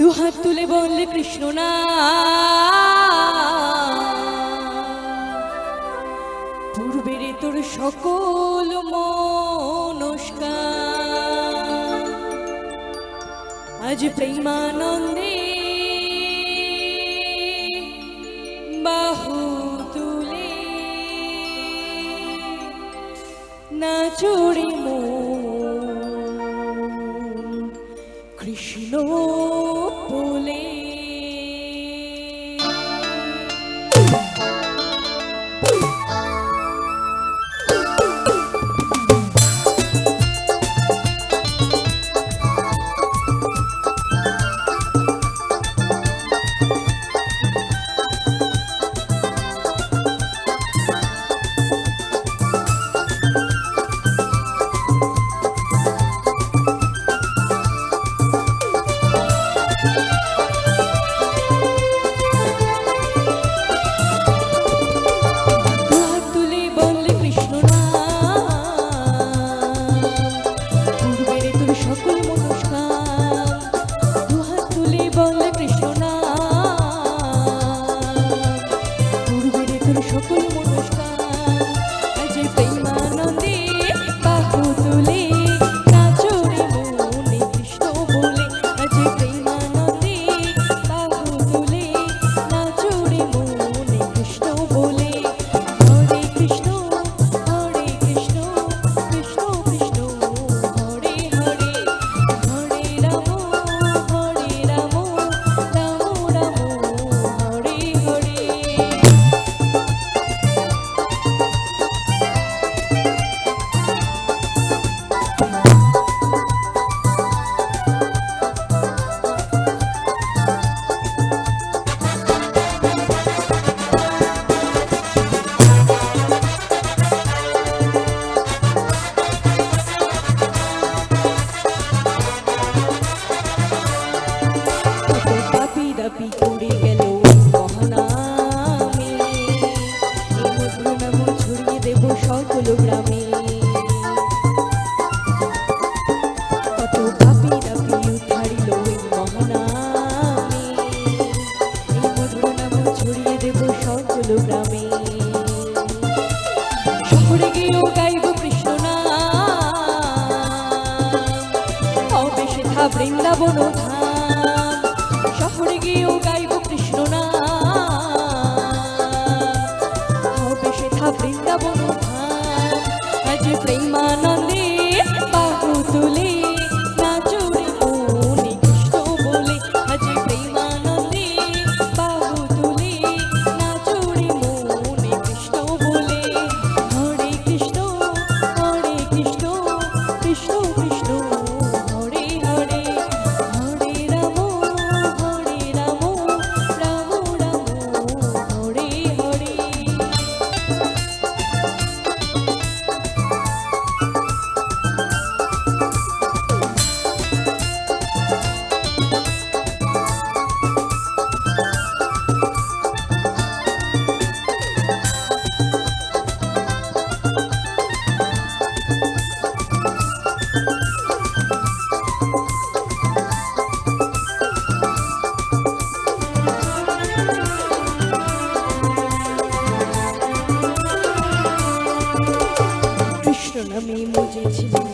দুহাত তুলে বললে কৃষ্ণ না। পূর্বের তোর সকল মনস্কার। আজ প্রেমানন্দে বাহু তুলে না চড়ে কৃষ্ণ সকল গ্রামে কত পাপি দাপি ছড়িয়ে দেব সকল গ্রামে। মেয়ে মজেছিল।